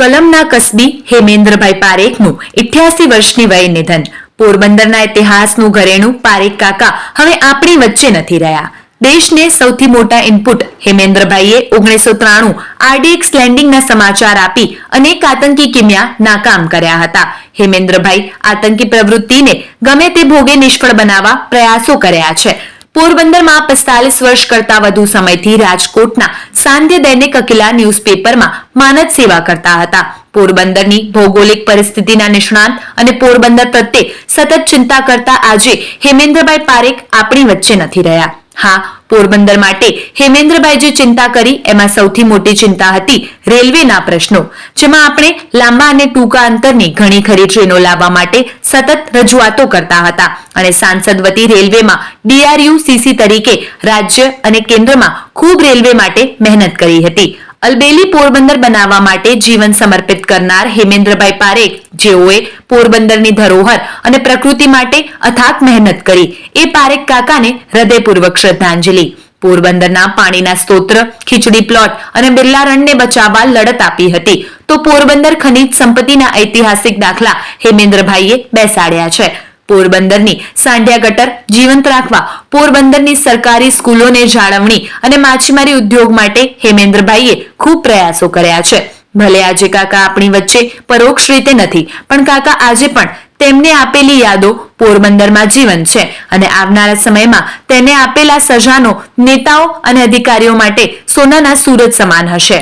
કલમના કસબી હેમેન્દ્રભાઈ પારેખનું ઇઠ્યાસી વર્ષની વયે નિધન. પોરબંદરના ઇતિહાસનું ઘરેણું પારેખ કાકા હવે આપણી વચ્ચે નથી રહ્યા. દેશને સૌથી મોટા ઇનપુટ હેમેન્દ્રભાઈએ ઓગણીસો ત્રાણું આરડીએક્સ લેન્ડિંગના સમાચાર આપી અનેક આતંકી કિમ્યા નાકામ કર્યા હતા. હેમેન્દ્રભાઈ આતંકી પ્રવૃત્તિને ગમે તે ભોગે નિષ્ફળ બનાવવા પ્રયાસો કર્યા છે. પોરબંદરમાં પિસ્તાલીસ વર્ષ કરતા વધુ સમયથી રાજકોટના સાંધ્ય દૈનિક અકિલા ન્યૂઝપેપરમાં માનદ સેવા કરતા હતા. પોરબંદરની ભૌગોલિક પરિસ્થિતિના નિષ્ણાંત અને પોરબંદર પ્રત્યે સતત ચિંતા કરતા આજે હેમેન્દ્રભાઈ પારેખ આપણી વચ્ચે નથી રહ્યા. હા, પોરબંદર માટે હેમેન્દ્રભાઈ જે ચિંતા કરી, એમાં સૌથી મોટી ચિંતા હતી રેલવેના પ્રશ્નો, જેમાં આપણે લાંબા અને ટૂંકા અંતરની ઘણી ખરી ટ્રેનો લાવવા માટે સતત રજૂઆતો કરતા હતા. અને સાંસદ વતી રેલવેમાં ડીઆરયુ સીસી તરીકે રાજ્ય અને કેન્દ્રમાં ખૂબ રેલવે માટે મહેનત કરી હતી. અલબેલી પોરબંદર બનાવવા માટે જીવન સમર્પિત કરનાર હેમેન્દ્રભાઈ પારેખ, જેઓએ પોરબંદરની ધરોહર અને પ્રકૃતિ માટે અથાક મહેનત કરી. એ પારેખ કાકાને હૃદયપૂર્વક શ્રદ્ધાંજલિ. પોરબંદરના પાણીના સ્ત્રોત્ર ખીચડી પ્લોટ અને બિરલા રણને બચાવવા લડત આપી હતી. તો પોરબંદર ખનિજ સંપત્તિના ઐતિહાસિક દાખલા હેમેન્દ્રભાઈએ બેસાડ્યા છે. પોરબંદરની સાંઢિયા ગટર જીવંત રાખવા, પોરબંદરની સરકારી સ્કૂલોને જાળવણી અને માછીમારી ઉદ્યોગ માટે હેમેન્દ્રભાઈએ ખૂબ પ્રયાસો કર્યા છે. ભલે આજે કાકા આપણી વચ્ચે પરોક્ષ રીતે નથી, પણ કાકા આજે પણ તેમને આપેલી યાદો પોરબંદરમાં જીવન છે અને આવનારા સમયમાં તેને આપેલા સજાનો નેતાઓ અને અધિકારીઓ માટે સોનાના સૂરજ સમાન હશે.